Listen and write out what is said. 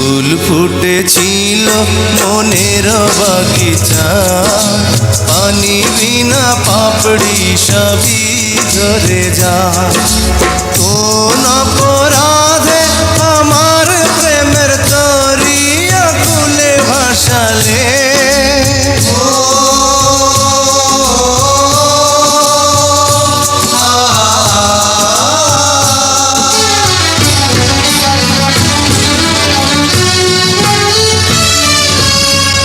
ফুল ফুটেছিল মনের বাগিচা। পানি বিনা পাপড়ি সবই ধরে যা কোন